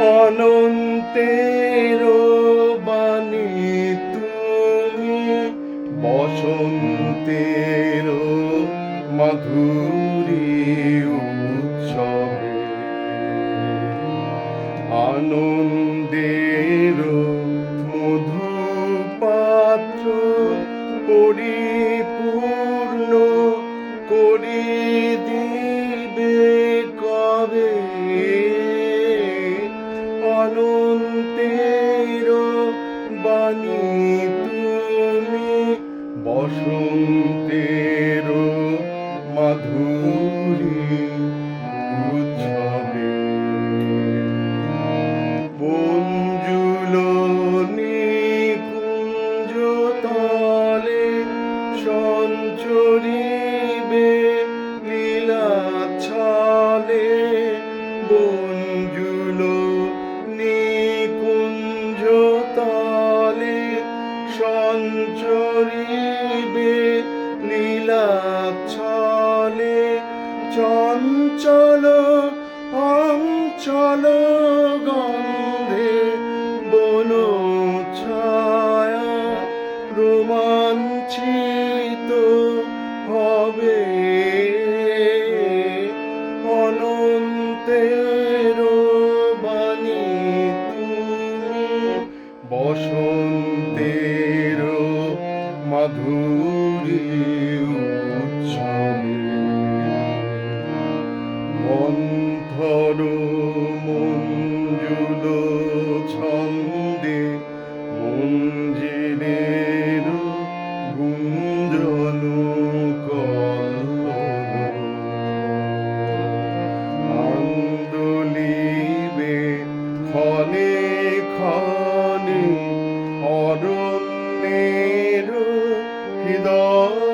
অনন্তের বাণী তুমি বসন্তের মাধুরী উৎসবে। আনন্দের মধু পাত্র বাণী তুমি বসন্তের মাধুরী। সঞ্চরিবে লীলা ছলে চঞ্চল অঞ্চল গন্ধে বন ছায়া রোমাঞ্চিত হবে। অনন্তের বাণী তুমি বসন্তের মাধুরী উৎসবে মন্থর মঞ্জুল ছন্দে মঞ্জিরের গুঞ্জন আন্দোলিবে ক্ষণে ক্ষণে অরণ্যের হৃদয়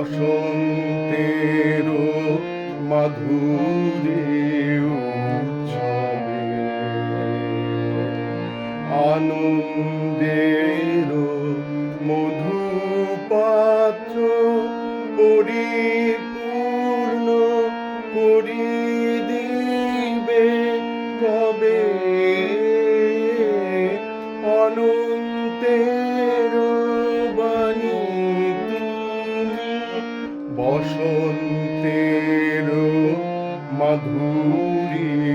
বসন্তের মাধুরী আনন্দের মধু পাত্র পরিপূর্ণ করি বসন্তের মাধুরী